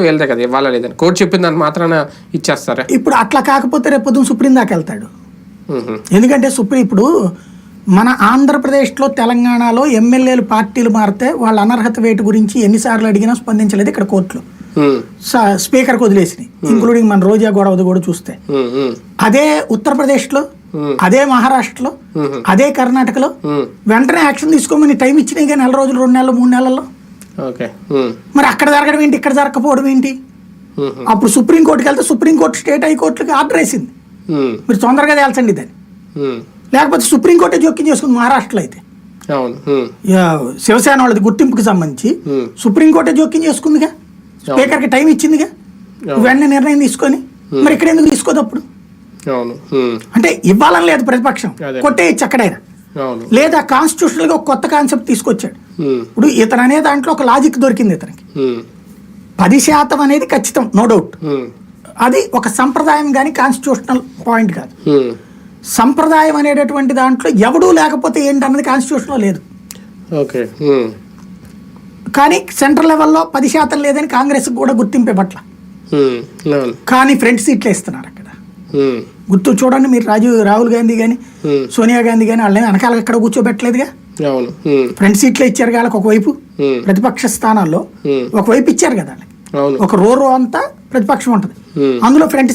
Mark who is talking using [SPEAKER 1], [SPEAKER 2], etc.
[SPEAKER 1] వెళ్తే కదా ఇవ్వాలా లేదని కోర్టు చెప్పిన దాన్ని మాత్రాన ఇచ్చేస్తారా
[SPEAKER 2] ఇప్పుడు అట్లా కాకపోతే రేపు సుప్రీం దాకా వెళ్తాడు. ఎందుకంటే సుప్రీం ఇప్పుడు మన ఆంధ్రప్రదేశ్లో తెలంగాణలో ఎమ్మెల్యేలు పార్టీలు మారితే వాళ్ళ అనర్హత వేటు గురించి ఎన్నిసార్లు అడిగినా స్పందించలేదు ఇక్కడ కోర్టులు
[SPEAKER 1] మ్మ్.
[SPEAKER 2] స- స్పీకర్కి వదిలేసినాయి ఇంక్లూడింగ్ మన రోజా గొడవది కూడా చూస్తే. అదే ఉత్తరప్రదేశ్లో అదే మహారాష్ట్రలో అదే కర్ణాటకలో. వెంటనే యాక్షన్ తీసుకోమని టైం ఇచ్చినాయి కానీ నెల రోజులు రెండు నెలలు మూడు నెలల్లో. మరి అక్కడ జరగడం ఏంటి? ఇక్కడ జరగకపోవడం ఏంటి. అప్పుడు సుప్రీంకోర్టుకి వెళ్తే సుప్రీంకోర్టు స్టేట్ హైకోర్టుకి ఆర్డర్ వేసింది. మీరు తొందరగా తేల్చండి దాన్ని. లేకపోతే సుప్రీంకోర్టే జోక్యం చేసుకుంది మహారాష్ట్రలో అయితే.
[SPEAKER 1] అవును. మ్మ్.
[SPEAKER 2] యా, శివసేన వాళ్ళది గుర్తింపుకి సంబంధించి. సుప్రీంకోర్టే జోక్యం చేసుకుందిగా? స్పీకర్కి టైం ఇచ్చిందిగా? వెంటనే నిర్ణయం తీసుకొని? మరి ఇక్కడ ఎందుకు తీసుకోదు అప్పుడు. అంటే ఇవ్వాలని లేదు ప్రతిపక్షం. కొట్టేయచ్చు అక్కడైనా.
[SPEAKER 1] అవును.
[SPEAKER 2] లేదా కాన్స్టిట్యూషనల్గా కొత్త కాన్సెప్ట్ తీసుకొచ్చాడు. ఇప్పుడు ఇతను అనే దాంట్లో ఒక లాజిక్ దొరికింది ఇతనికి. పది శాతం అనేది ఖచ్చితం నో డౌట్. అది ఒక సంప్రదాయం కానీ కాన్స్టిట్యూషనల్ పాయింట్ కాదు. సంప్రదాయం అనేటటువంటి దాంట్లో ఎవడూ లేకపోతే ఏంటన్నది కాన్స్టిట్యూషన్లో లేదు
[SPEAKER 1] ఓకే.
[SPEAKER 2] కానీ సెంట్రల్ లెవెల్లో పది శాతం లేదని కాంగ్రెస్ కూడా గుర్తింపే పట్ల కానీ ఫ్రంట్ సీట్లు ఇస్తున్నారు అక్కడ
[SPEAKER 1] మ్మ్.
[SPEAKER 2] గుర్తు చూడండి మీరు రాజీవ్ రాహుల్ గాంధీ కానీ
[SPEAKER 1] మ్మ్.
[SPEAKER 2] సోనియా గాంధీ కానీ వాళ్ళని వెనకాల ఎక్కడ కూర్చోబెట్టలేదుగా
[SPEAKER 1] అవును.
[SPEAKER 2] ఫ్రంట్ సీట్లే ఇచ్చారు వాళ్ళకి ఒకవైపు. ప్రతిపక్ష స్థానాల్లో. ఒకవైపు ఇచ్చారు కదా వాళ్ళకి ఒక రో రో అంతా ప్రతిపక్షం ఉంటుంది. అందులో ఫ్రంట్